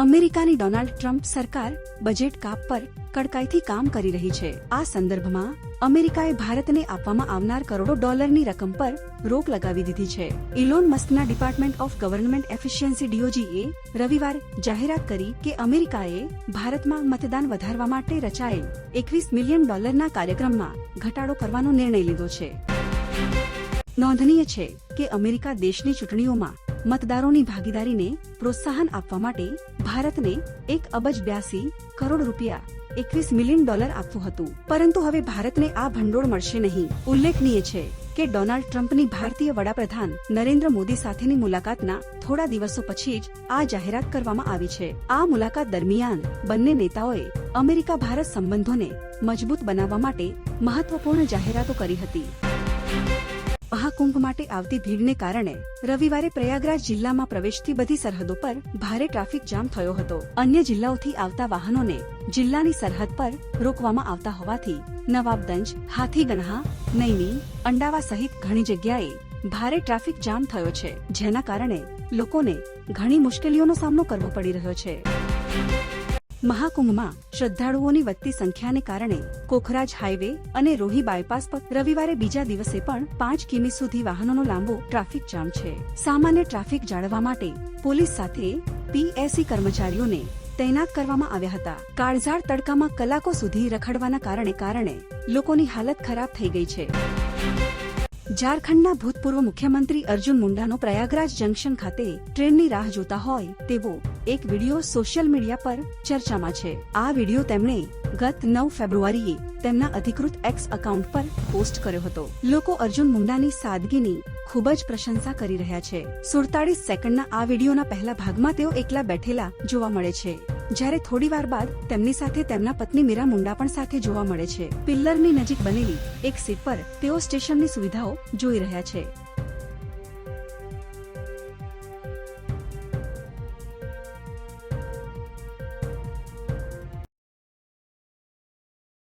અમેરિકાની Donald Trump સરકાર budget કાપ પર કડકાઈથી કામ કરી રહી છે. આ સંદર્ભમાં અમેરિકાએ ભારતને આપવામાં આવનાર કરોડો ડોલરની રકમ પર રોક લગાવી દીધી છે. ઇલોન મસ્કના ડિપાર્ટમેન્ટ ઓફ ગવર્નમેન્ટ એફિશિયન્સી ડીઓજીએ રવિવાર જાહેરાત કરી કે અમેરિકાએ ભારતમાં મતદાન વધારવા માટે રચાયેલ એકવીસ મિલિયન ડોલરના કાર્યક્રમમાં ઘટાડો કરવાનો નિર્ણય લીધો છે. નોંધનીય છે કે અમેરિકા દેશની ચૂંટણીઓમાં મતદારોની ભાગીદારીને પ્રોત્સાહન આપવા માટે ભારતને એક અબજ બ્યાસી કરોડ રૂપિયા એકવીસ મિલિયન ડોલર આપવું હતું. પરંતુ હવે ભારતને આ ભંડોળ મળશે નહીં. ઉલ્લેખનીય છે કે ડોનાલ્ડ ટ્રમ્પની ભારતીય વડાપ્રધાન નરેન્દ્ર મોદી સાથેની મુલાકાતના થોડા દિવસો પછી જ આ જાહેરાત કરવામાં આવી છે. આ મુલાકાત દરમિયાન બંને નેતાઓએ અમેરિકા ભારત સંબંધોને મજબૂત બનાવવા માટે મહત્વપૂર્ણ જાહેરાતો કરી હતી. મહાકુંભ માટે આવતી ભીડને કારણે રવિવારે પ્રયાગરાજ જિલ્લામાં પ્રવેશતી બધી સરહદો પર ભારે ટ્રાફિક જામ થયો હતો. અન્ય જિલ્લાઓથી આવતા વાહનોને જિલ્લાની સરહદ પર રોકવામાં આવતા હોવાથી નવાબગંજ હાથીગણહા નૈની, અંડાવા સહિત ઘણી જગ્યાએ ભારે ટ્રાફિક જામ થયો છે, જેના કારણે લોકોને ઘણી મુશ્કેલીઓનો સામનો કરવો પડી રહ્યો છે. મહાકુંભમાં શ્રદ્ધાળુઓની વધતી સંખ્યાને કારણે કોખરાજ હાઈવે અને રોહી બાયપાસ પર રવિવારે બીજા દિવસે પણ પાંચ કિમી સુધી વાહનોનો લાંબો ટ્રાફિક જામ છે. સામાન્ય ટ્રાફિક જાળવવા માટે પોલીસ સાથે પીએસસી કર્મચારીઓને તૈનાત કરવામાં આવ્યા હતા. કાળઝાળ તડકામાં કલાકો સુધી રખડવાના કારણે કારણે લોકોની હાલત ખરાબ થઈ ગઈ છે. ઝારખંડના ભૂતપૂર્વ મુખ્યમંત્રી અર્જુન મુંડાનો પ્રયાગરાજ જંકશન ખાતે ટ્રેનની રાહ જોતા હોય તેવો એક વિડિયો સોશિયલ મીડિયા પર ચર્ચામાં છે. આ વિડિયો તેમણે ગત નવ ફેબ્રુઆરીએ તેમના અધિકૃત એક્સ એકાઉન્ટ પર પોસ્ટ કર્યો હતો. લોકો અર્જુન મુંડાની સાદગીની ખૂબ જ પ્રશંસા કરી રહ્યા છે. સુડતાળીસ સેકન્ડના આ વિડિયોના પહેલા ભાગમાં તેઓ એકલા બેઠેલા જોવા મળે છે. જ્યારે થોડી વાર બાદ તેમની સાથે તેમના પત્ની મીરા મુંડા પણ સાથે જોવા મળે છે. પિલ્લરની નજીક બનેલી એક સીટ પર તેઓ સ્ટેશનની સુવિધાઓ જોઈ રહ્યા છે.